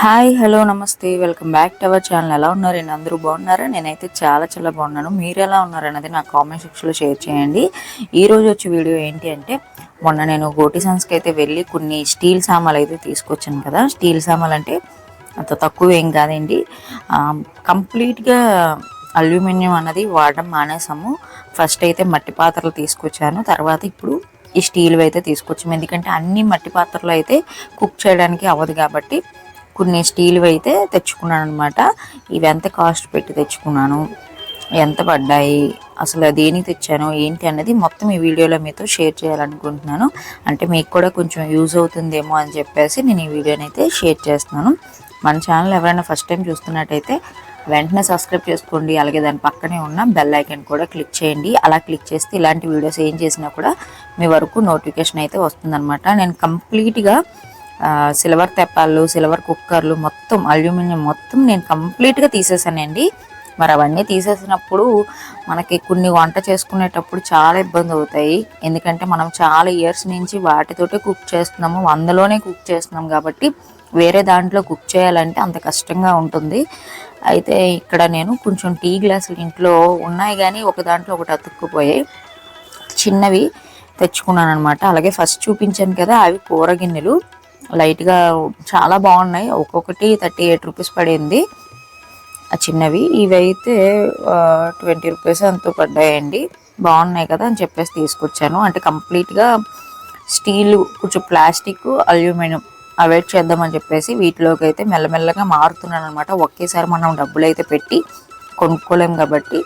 Hi hello నమస్తే. Welcome back to our channel. ఎలా ఉన్నారు? నేను అందరూ బాగున్నారా? నేనైతే చాలా చాలా బాగున్నాను. మీరు ఎలా ఉన్నారు అన్నది నా కామెంట్ సెక్షన్లో షేర్ చేయండి. ఈరోజు వచ్చే వీడియో ఏంటి అంటే మొన్న నేను గోటి సన్స్కి అయితే వెళ్ళి కొన్ని స్టీల్ సామాన్లు అయితే తీసుకొచ్చాను కదా. స్టీల్ సామాన్లు అంటే అంత తక్కువ ఏం కాదండి. కంప్లీట్గా అల్యూమినియం అన్నది వాడడం మానేసాము. ఫస్ట్ అయితే మట్టి పాత్రలు తీసుకొచ్చాను. తర్వాత ఇప్పుడు ఈ స్టీల్ అయితే తీసుకొచ్చాము. ఎందుకంటే అన్ని మట్టి పాత్రలు అయితే కుక్ చేయడానికి అవ్వదు కాబట్టి కొన్ని స్టీల్ అయితే తెచ్చుకున్నాను అనమాట ఇవి ఎంత కాస్ట్ పెట్టి తెచ్చుకున్నాను? ఎంత పడ్డాయి? అసలు దేనికి తెచ్చాను ఏంటి అనేది మొత్తం ఈ వీడియోలో మీతో షేర్ చేయాలనుకుంటున్నాను. అంటే మీకు కూడా కొంచెం యూజ్ అవుతుందేమో అని చెప్పేసి నేను ఈ వీడియోని అయితే షేర్ చేస్తున్నాను. మన ఛానల్ ఎవరైనా ఫస్ట్ టైం చూస్తున్నట్టయితే వెంటనే సబ్స్క్రైబ్ చేసుకోండి. అలాగే దాని పక్కనే ఉన్న బెల్ ఐకన్ కూడా క్లిక్ చేయండి. అలా క్లిక్ చేస్తే ఇలాంటి వీడియోస్ ఏం చేసినా కూడా మీ వరకు నోటిఫికేషన్ అయితే వస్తుందన్నమాట. నేను కంప్లీట్గా సిల్వర్ తెప్పాలు సిల్వర్ కుక్కర్లు మొత్తం అల్యూమినియం మొత్తం నేను కంప్లీట్గా తీసేసానండి. మరి అవన్నీ తీసేసినప్పుడు మనకి కొన్ని వంట చేసుకునేటప్పుడు చాలా ఇబ్బంది అవుతాయి. ఎందుకంటే మనం చాలా ఇయర్స్ నుంచి వాటితోటే కుక్ చేస్తున్నాము. వందలోనే కుక్ చేస్తున్నాం కాబట్టి వేరే దాంట్లో కుక్ చేయాలంటే అంత కష్టంగా ఉంటుంది. అయితే ఇక్కడ నేను కొంచెం టీ గ్లాసులు ఇంట్లో ఉన్నాయి కానీ ఒక దాంట్లో ఒకటి అతుక్కుపోయాయి చిన్నవి తెచ్చుకున్నాను అనమాట అలాగే ఫస్ట్ చూపించాను కదా అవి కూర గిన్నెలు లైట్గా చాలా బాగున్నాయి. ఒక్కొక్కటి థర్టీ ఎయిట్ రూపీస్ పడింది. ఆ చిన్నవి. ఇవి అయితే ట్వంటీ రూపీస్ అంతా పడ్డాయండి. బాగున్నాయి కదా అని చెప్పేసి తీసుకొచ్చాను. అంటే కంప్లీట్గా స్టీల్ కొంచెం ప్లాస్టిక్ అల్యూమినియం అవాయిడ్ చేద్దామని చెప్పేసి వీటిలోకి అయితే మెల్లమెల్లగా మారుతున్నాను అనమాట ఒకేసారి మనం డబ్బులు అయితే పెట్టి కొనుక్కోలేం కాబట్టి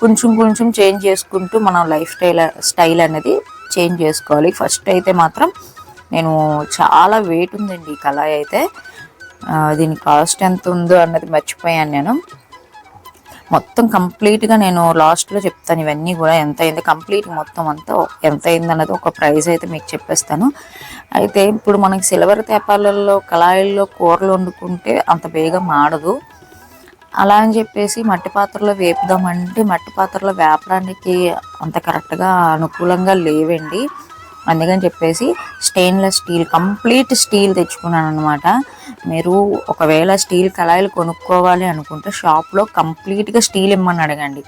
కొంచెం కొంచెం చేంజ్ చేసుకుంటూ మనం లైఫ్ స్టైల్ స్టైల్ అనేది చేంజ్ చేసుకోవాలి. ఫస్ట్ అయితే మాత్రం నేను చాలా వెయిట్ ఉందండి ఈ కళాయి అయితే. దీని కాస్ట్ ఎంత ఉందో అన్నది మర్చిపోయాను నేను. మొత్తం కంప్లీట్గా నేను లాస్ట్లో చెప్తాను ఇవన్నీ కూడా ఎంత అయింది. కంప్లీట్ మొత్తం అంతా ఎంత అయింది అన్నది ఒక ప్రైస్ అయితే మీకు చెప్పేస్తాను. అయితే ఇప్పుడు మనకి సిల్వర్ తేపాలలో కళాయిల్లో కూరలు వండుకుంటే అంత బేగా మాడదు అలా అని చెప్పేసి మట్టి పాత్రలో వేపుదామంటే మట్టి పాత్రలో వేపడానికి అంత కరెక్ట్గా అనుకూలంగా లేవండి. అందుకని చెప్పేసి స్టెయిన్లెస్ స్టీల్ కంప్లీట్ స్టీల్ తెచ్చుకున్నాను అనమాట మీరు ఒకవేళ స్టీల్ కళాయిలు కొనుక్కోవాలి అనుకుంటే షాప్లో కంప్లీట్గా స్టీల్ ఇమ్మని అడగండి.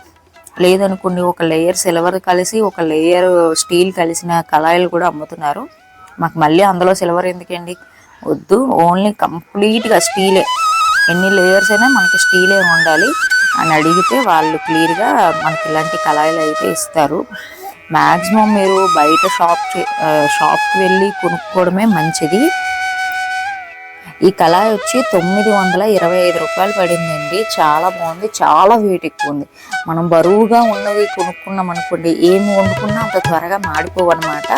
లేదనుకోండి ఒక లేయర్ సిల్వర్ కలిసి ఒక లేయర్ స్టీల్ కలిసిన కళాయిలు కూడా అమ్ముతున్నారు. మాకు మళ్ళీ అందులో సిల్వర్ ఎందుకండి? వద్దు ఓన్లీ కంప్లీట్గా స్టీలే. ఎన్ని లేయర్స్ అయినా మనకి స్టీలే ఉండాలి అని అడిగితే వాళ్ళు క్లియర్గా మనకి ఇలాంటి కళాయిలు అయితే ఇస్తారు. మ్యాక్సిమం మీరు బయట షాప్ షాప్కి వెళ్ళి కొనుక్కోవడమే మంచిది. ఈ కళాయి వచ్చి తొమ్మిది వందల ఇరవై ఐదు రూపాయలు పడిందండి. చాలా బాగుంది. చాలా వెయిట్ ఎక్కువ ఉంది మనం బరువుగా ఉన్నది కొనుక్కున్నాం అనుకోండి ఏమి వండుకున్నా అంత త్వరగా మాడిపోవన్నమాట.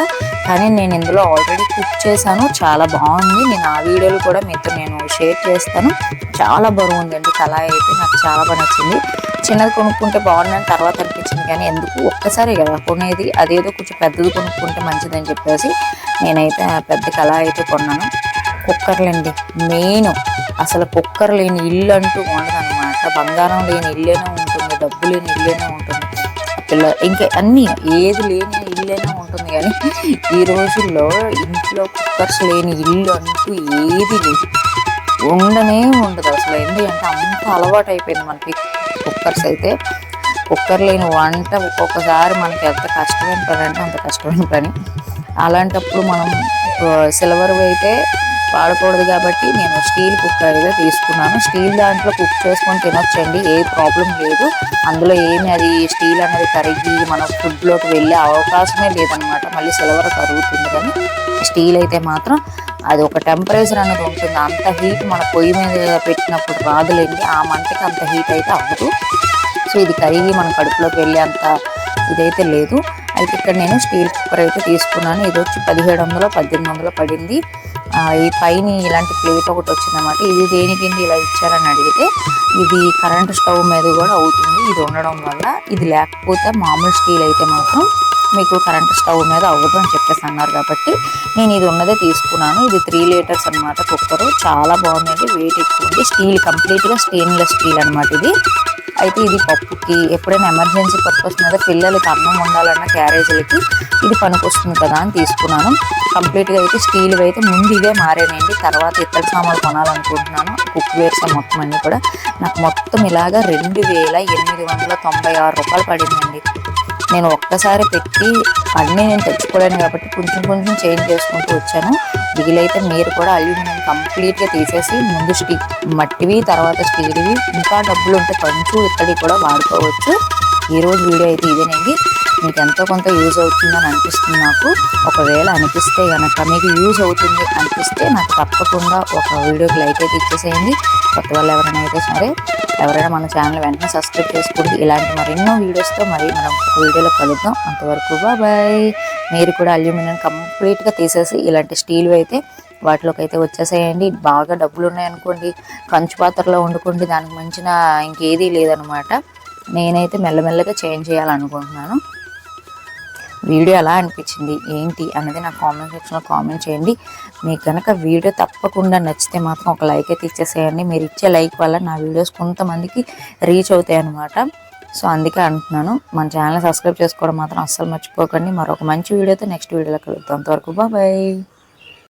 కానీ నేను ఇందులో ఆల్రెడీ కుక్ చేశాను. చాలా బాగుంది. నేను ఆ వీడియోలు కూడా మీతో నేను షేర్ చేస్తాను. చాలా బరువు ఉందండి కళాయి అయితే నాకు చాలా బాగా నచ్చింది. చిన్నది కొనుక్కుంటే బాగుందని తర్వాత అనిపించింది. కానీ ఎందుకు? ఒక్కసారి కదా కొనేది. అదేదో కొంచెం పెద్దది కొనుక్కుంటే మంచిదని చెప్పేసి నేనైతే పెద్ద కళ అయితే కొన్నాను. కుక్కర్లండి. మెయిన్ అసలు కుక్కర్ లేని ఇల్లు అంటూ ఉండదు అనమాట బంగారం లేని ఇల్లేనే ఉంటుంది. డబ్బు లేని ఇల్లేనే ఉంటుంది. పిల్ల ఇంకా అన్నీ ఏది లేని ఇల్లేనే ఉంటుంది. కానీ ఈ రోజుల్లో ఇంట్లో కుక్కర్స్ లేని ఇల్లు అంటూ ఏది లేదు ఉండనే ఉండదు అసలు. ఎందుకంటే అంత అలవాటు అయిపోయింది మనకి కుక్కర్స్ అయితే. కుక్కర్ లేని వంట ఒక్కొక్కసారి మనకి ఎంత కష్టమైన పని అంటే అంత కష్టమైన పని. అలాంటప్పుడు మనం సిల్వర్ అయితే వాడకూడదు కాబట్టి నేను స్టీల్ కుక్కర్ అయితే తీసుకున్నాను. స్టీల్ దాంట్లో కుక్ చేసుకొని తినొచ్చండి ఏ ప్రాబ్లం లేదు. అందులో ఏమి అది స్టీల్ అనేది కరిగి మన ఫుడ్లోకి వెళ్ళే అవకాశమే లేదనమాట. మళ్ళీ సిల్వర్ కరుగుతుంది కానీ స్టీల్ అయితే మాత్రం అది ఒక టెంపరేచర్ అనేది ఉంటుంది. అంత హీట్ మన పొయ్యి మీద పెట్టినప్పుడు రాదులేండి. ఆ మంటకి అంత హీట్ అయితే అవ్వదు. సో ఇది కరిగి మన కడుపులోకి వెళ్ళే అంత ఇదైతే లేదు. అయితే ఇక్కడ నేను స్టీల్ కుక్కర్ అయితే తీసుకున్నాను. ఇది వచ్చి పదిహేడు వందలు పద్దెనిమిది వందలు పడింది ఈ పైన ఇలాంటి ప్లేట్ ఒకటి వచ్చిందన్నమాట. ఇది దేనికి ఇలా ఇచ్చారని అడిగితే ఇది కరెంట్ స్టవ్ మీద కూడా అవుతుంది. ఇది ఉండడం వల్ల ఇది లేకపోతే మామూలు స్టీల్ అయితే మాత్రం మీకు కరెంట్ స్టవ్ మీద అవ్వదు అని చెప్పేసి అన్నారు కాబట్టి నేను ఇది ఉన్నదే తీసుకున్నాను. ఇది త్రీ లీటర్స్ అనమాట కుక్కరు చాలా బాగుందండి వెయిట్ ఎక్కువ ఉంది. స్టీల్ కంప్లీట్గా స్టెయిన్లెస్ స్టీల్ అనమాట ఇది. అయితే ఇది పప్పుకి ఎప్పుడైనా ఎమర్జెన్సీ పర్పస్ మీద పిల్లలకి అన్నం ఉండాలన్న క్యారేజీలకి ఇది పనికొస్తుంది కదా అని తీసుకున్నాను. కంప్లీట్గా అయితే స్టీల్ అయితే ముందు ఇవే మారానండి. తర్వాత ఇతర సామాన్లు కొనాలనుకుంటున్నాను. కుక్ వేర్స్ మొత్తం అన్నీ కూడా. నాకు మొత్తం ఇలాగా రెండు వేల ఎనిమిది వందల తొంభై ఆరు రూపాయలు పడిందండి. నేను ఒక్కసారి పెట్టి అన్నీ నేను తెచ్చుకోలేను కాబట్టి కొంచెం కొంచెం చేంజ్ చేసుకుంటూ వచ్చాను. వీలైతే మీరు కూడా అల్యూమినియం కంప్లీట్గా తీసేసి ముందు స్టీ మట్టివి తర్వాత స్టీల్వి ఇంకా డబ్బులు ఉంటే కొంచెం ఇక్కడికి కూడా వాడుకోవచ్చు. ఈరోజు వీడియో అయితే ఇదేనండి. మీకు ఎంతో కొంత యూజ్ అవుతుందని అనిపిస్తుంది నాకు. ఒకవేళ అనిపిస్తే కనుక మీకు యూజ్ అవుతుంది అనిపిస్తే నాకు తప్పకుండా ఒక వీడియోకి లైక్ అయితే ఇచ్చేసేయండి. కొత్త వాళ్ళు ఎవరైనా అయితే సరే ఎవరైనా మన ఛానల్ వెంటనే సబ్స్క్రైబ్ చేసుకోండి. ఇలాంటి మరెన్నో వీడియోస్తో మరి మనం ఒక వీడియోలో కలుద్దాం. అంతవరకు బాయ్ మీరు కూడా అల్యూమినియం కంప్లీట్గా తీసేసి ఇలాంటి స్టీల్ అయితే వాటిలోకి అయితే వచ్చేసేయండి. బాగా డబ్బులు ఉన్నాయనుకోండి. కంచు పాత్రలో వండుకోండి. దానికి మించిన ఇంకేదీ లేదనమాట నేనైతే మెల్లమెల్లగా చేంజ్ చేయాలనుకుంటున్నాను. వీడియో ఎలా అనిపించింది ఏంటి అనేది నా కామెంట్ సెక్షన్లో కామెంట్ చేయండి. మీకు కనుక వీడియో తప్పకుండా నచ్చితే మాత్రం ఒక లైక్ అయితే ఇచ్చేసేయండి. మీరు ఇచ్చే లైక్ వల్ల నా వీడియోస్ కొంతమందికి రీచ్ అవుతాయి అన్నమాట. సో అందుకే అంటున్నాను మన ఛానల్ సబ్స్క్రైబ్ చేసుకోవడం మాత్రం అస్సలు మర్చిపోకండి. మరొక మంచి వీడియోతో నెక్స్ట్ వీడియోలో కలుగుతాం అంతవరకు బాయ్